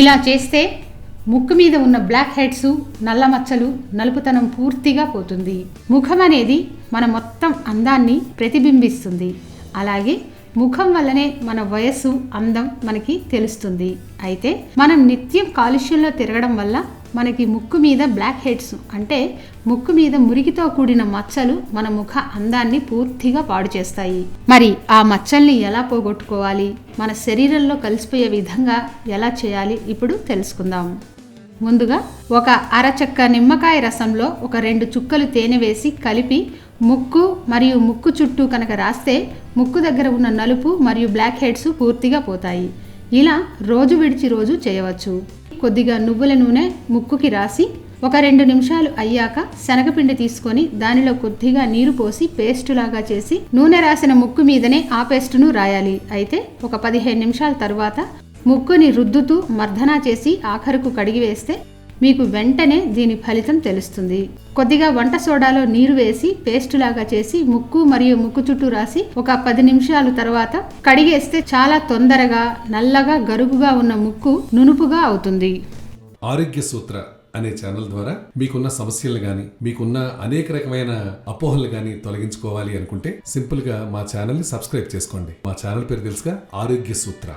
ఇలా చేస్తే ముక్కు మీద ఉన్న బ్లాక్ హెడ్స్ నల్ల మచ్చలు నలుపుతనం పూర్తిగా పోతుంది. ముఖం అనేది మన మొత్తం అందాన్ని ప్రతిబింబిస్తుంది. అలాగే ముఖం వల్లనే మన వయస్సు అందం మనకి తెలుస్తుంది. అయితే మనం నిత్యం కాలుష్యంలో తిరగడం వల్ల మనకి ముక్కు మీద బ్లాక్ హెడ్స్ అంటే ముక్కు మీద మురికితో కూడిన మచ్చలు మన ముఖ అందాన్ని పూర్తిగా పాడు చేస్తాయి. మరి ఆ మచ్చల్ని ఎలా పోగొట్టుకోవాలి? మన శరీరంలో కలిసిపోయే విధంగా ఎలా చేయాలి? ఇప్పుడు తెలుసుకుందాం. ముందుగా ఒక అరచక్క నిమ్మకాయ రసంలో ఒక రెండు చుక్కలు తేనె వేసి కలిపి ముక్కు మరియు ముక్కు చుట్టూ కనుక రాస్తే ముక్కు దగ్గర ఉన్న నలుపు మరియు బ్లాక్ హెడ్స్ పూర్తిగా పోతాయి. ఇలా రోజు విడిచి రోజు చేయవచ్చు. కొద్దిగా నువ్వుల నూనె ముక్కుకి రాసి ఒక రెండు నిమిషాలు అయ్యాక శనగపిండి తీసుకొని దానిలో కొద్దిగా నీరు పోసి పేస్టులాగా చేసి నూనె రాసిన ముక్కు మీదనే ఆ పేస్టును రాయాలి. అయితే ఒక పదిహేను నిమిషాల తర్వాత ముక్కుని రుద్దుతూ మర్దనా చేసి ఆఖరుకు కడిగివేస్తే మీకు వెంటనే దీని ఫలితం తెలుస్తుంది. కొద్దిగా వంట సోడాలో నీరు వేసి పేస్ట్ లాగా చేసి ముక్కు మరియు ముక్కు చుట్టూ రాసి ఒక పది నిమిషాల తర్వాత కడిగేస్తే చాలా తొందరగా నల్లగా గరుకుగా ఉన్న ముక్కు నునుపుగా అవుతుంది. ఆరోగ్య సూత్ర అనే ఛానల్ ద్వారా మీకున్న సమస్యలు గాని మీకున్న అనేక రకమైన అపోహలు గాని తొలగించుకోవాలి అనుకుంటే సింపుల్గా మా ఛానల్ని సబ్స్క్రైబ్ చేసుకోండి. మా ఛానల్ పేరు తెలుసుగా ఆరోగ్య సూత్ర.